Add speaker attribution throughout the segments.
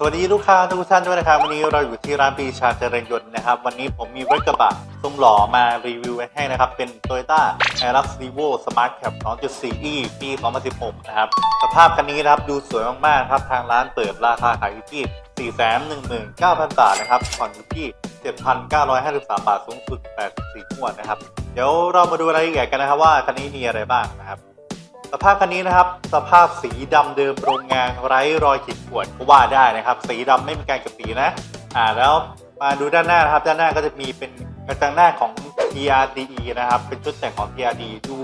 Speaker 1: สวัสดีลูกค้าทุกท่านด้วยนะครับ วันนี้เราอยู่ที่ร้านปีชาเจริญยนต์นะครับ วันนี้ผมมีรถกระบะทรงหล่อมารีวิวให้นะครับ เป็น Toyota a r u x r e v o Smart Cap 2.4e ปี 2016 นะครับ สภาพคันนี้นะครับดูสวยมากๆครับ ทางร้านเปิดราคาขายอยู่ที่ 419,000 บาทนะครับผ่อนอยู่ที่ 7,953 บาทสูงสุด 84งวดนะครับ เดี๋ยวเรามาดูรายละเอียดกันนะครับว่าคันนี้มีอะไรบ้างนะครับ สภาพคันนี้นะครับ สภาพสีดำเดิมโรงงานไร้รอยขีดข่วนก็ว่าได้นะครับ สีดำไม่มีการเก็บสีนะ อ่าแล้วมาดูด้านหน้านะครับ ด้านหน้าก็จะมีเป็นกระจังหน้าของ TRDE นะครับ เป็นชุดแต่งของ TRD ดู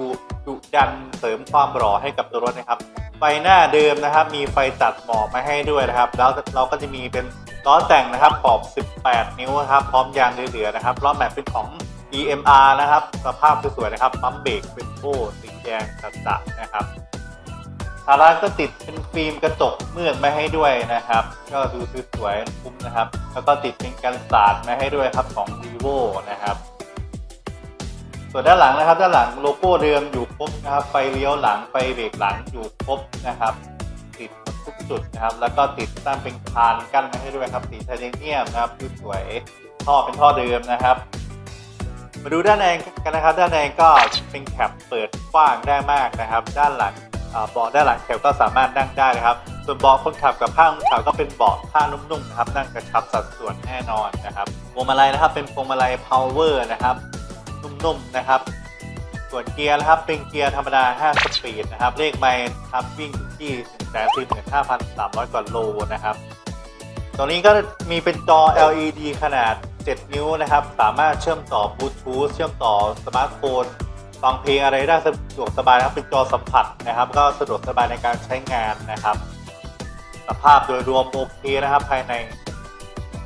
Speaker 1: ดุดันเสริมความหล่อให้กับตัวรถนะครับ ไฟหน้าเดิมนะครับ มีไฟตัดหมอกมาให้ด้วยนะครับ แล้วเราก็จะมีเป็นล้อแต่งนะครับขอบ 18 นิ้วนะครับ พร้อมยางเหลือๆนะครับล้อแม็กเป็นของ EMR นะครับ สภาพสวยๆนะครับปั๊มเบรกเป็นโอ้สีแดงสัดๆนะครับทาร้านก็ติดเป็นฟิล์มกระจกเมือกมาให้ด้วยนะครับ ก็ดูสวยๆคุ้มนะครับ แล้วก็ติดเป็นกันสาดมาให้ด้วยครับของ vivo นะครับส่วนด้านหลังนะครับ ด้านหลังโลโก้เดิมอยู่ครบนะครับไฟเลี้ยวหลังไฟเบรกหลังอยู่ครบนะครับ ติดทุกจุดนะครับ แล้วก็ติดตั้งเป็นคานกั้นมาให้ด้วยครับสีไทเทเนียมนะครับดูสวยท่อเป็นท่อเดิมนะครับ มาดูด้านในกันนะครับ ด้านในก็เป็นแคปเปิดกว้างได้มากนะครับ ด้านหลังเบาะด้านหลังแคปก็สามารถนั่งได้นะครับ ส่วนเบาะคนขับกับผ้าคนขับก็เป็นเบาะผ้านุ่มๆนะครับ นั่งกระชับสัดส่วนแน่นอนนะครับพวงมาลัยนะครับ เป็นพวงมาลัย power นะครับนุ่มๆนะครับ ส่วนเกียร์นะครับเป็นเกียร์ธรรมดา 5 สปีดนะครับ เลขไมล์ครับวิ่งที่145,300กว่าโลนะครับตรงนี้ก็มีเป็นจอ LED ขนาด 7 นิ้วนะครับ สามารถเชื่อมต่อบลูทูธเชื่อมต่อสมาร์ทโฟนฟังเพลงอะไรได้สะดวกสบายนะครับเป็นจอสัมผัสนะครับ ก็สะดวกสบายในการใช้งานนะครับ สภาพโดยรวมโอเคนะครับ ภายใน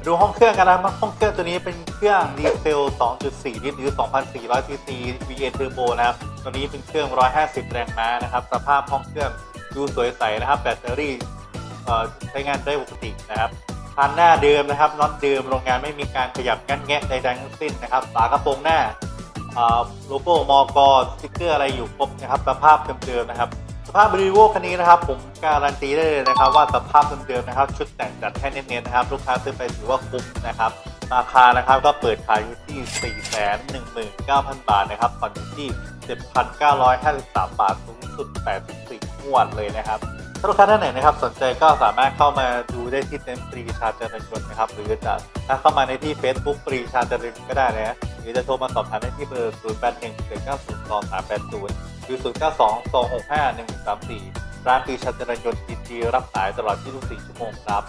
Speaker 1: ดูห้องเครื่องกันนะครับห้องเครื่องตัวนี้เป็นเครื่องดีเซล 2.4 ลิตรหรือ 2,400 ซีซี VA Turbo นะครับ ตัวนี้เป็นเครื่อง 150 แรงม้านะครับ สภาพห้องเครื่องดูสวยใสนะครับ แบตเตอรี่ใช้งานได้ปกตินะครับ คันหน้าเดิมนะครับน็อตเดิมโรงงานไม่มีการขยับกั้นแงะใดๆทั้งสิ้นนะครับฝากระโปรงหน้าเออโลโก้มอกสติ๊กเกอร์อะไรอยู่ครบนะครับสภาพเดิมๆนะครับ สภาพบริโวคันนี้นะครับผมการันตีได้เลยนะครับ ว่าสภาพเดิมๆนะครับ ชุดแต่งจัดให้เน้นๆนะครับ ลูกค้าซื้อไปถือว่าคุ้มนะครับราคานะครับก็เปิดขายอยู่ที่ 419,000 บาทนะครับผ่อนอยู่ที่ 7,953 บาทสูงสุด 84งวดเลยนะครับ ถ้าลูกค้าท่านไหนนะครับสนใจก็สามารถเข้ามาดูได้ที่เต็นท์ปรีชาเจริญยนต์นะครับหรือจะถ้าเข้ามาในที่ Facebook ปรีชาเจริญก็ได้นะหรือจะโทรมาสอบถามได้ที่เบอร์ 0 8 1 1 9 0 2 3 8 0 หรือ 0 9 2 2 6 5 1 3 4 ร้านปรีชาเจริญยนต์ยินดีรับสายตลอด 24 ชั่วโมงครับ